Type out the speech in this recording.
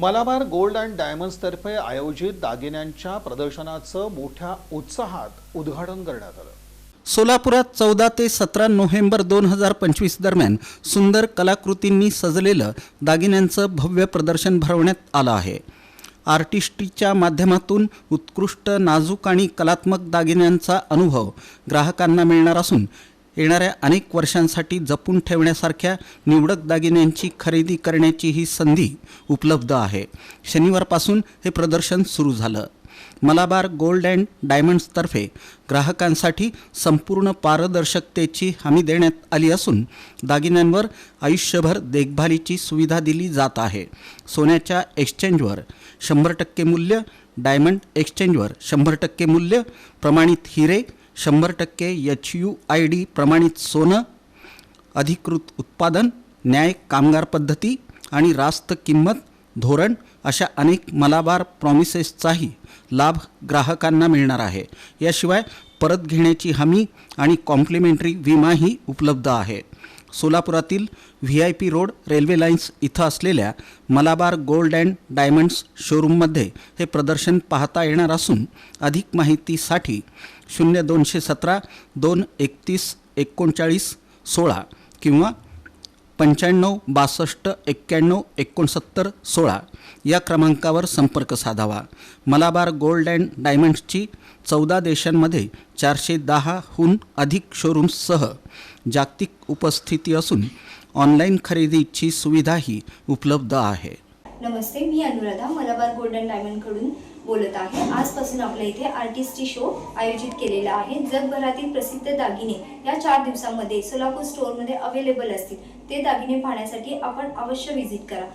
Malabar gold and डायमंड्सतर्फे आयोजित दागिन्यांच्या प्रदर्शनाचं मोठ्या उत्साहात उद्घाटन करण्यात आलं. सोलापुरात चौदा ते सतरा नोव्हेंबर दोन हजार पंचवीस दरम्यान सुंदर कलाकृतींनी सजलेलं दागिन्यांचं भव्य प्रदर्शन भरवण्यात आलं आहे. आर्टिस्टच्या माध्यमातून उत्कृष्ट नाजूक आणि कलात्मक दागिन्यांचा अनुभव ग्राहकांना मिळणार असून येणाऱ्या अनेक वर्षांसाठी जपून ठेवण्यासारख्या निवडक दागिन्यांची खरेदी करण्याची ही संधी उपलब्ध आहे. शनिवारपासून हे प्रदर्शन सुरू झालं. मलाबार गोल्ड अँड डायमंड्सतर्फे ग्राहकांसाठी संपूर्ण पारदर्शकतेची हमी देण्यात आली असून दागिन्यांवर आयुष्यभर देखभालीची सुविधा दिली जात आहे. सोन्याच्या एक्सचेंजवर शंभर टक्के मूल्य डायमंड एक्सचेंजवर शंभर टक्के मूल्य प्रमाणित हिरे शंभर टक्के एच यू आय डी प्रमाणित सोनं अधिकृत उत्पादन न्याय कामगार पद्धती आणि रास्त किंमत धोरण अशा अनेक मलाबार प्रॉमिसेसचाही लाभ ग्राहकांना मिळणार आहे. याशिवाय परत घेण्याची हमी आणि कॉम्प्लिमेंटरी विमाही उपलब्ध आहे. सोलापुरातील V I P road railway lines इथं असलेल्या मलाबार गोल्ड अँड डायमंड्स शोरूममध्ये हे प्रदर्शन पाहता येणार असून अधिक माहितीसाठी शून्य दोनशे सतरा दोन एकतीस एकोणचाळीस सोळा किंवा पंच्याण्णव बासष्ट एक्क्याण्णव एकोणसत्तर सोळा या क्रमांकावर संपर्क साधावा. मलाबार गोल्ड अँड डायमंड्सची चौदा देशांमध्ये चारशे दहाहून अधिक शोरूम्ससह जागतिक उपस्थिती असून ऑनलाईन खरेदीची सुविधाही उपलब्ध आहे. नमस्ते मी अनुराधा मलाबार गोल्डन डायमंड बोलत आहे. आजपासून आपल्या इथे आर्टिस्टी शो आयोजित केलेला आहे. जगभरातील प्रसिद्ध दागिने या चार दिवसांमध्ये सोलापूर स्टोअरमध्ये अवेलेबल असतील. ते दागिने पाहण्यासाठी आपण अवश्य व्हिजिट करा.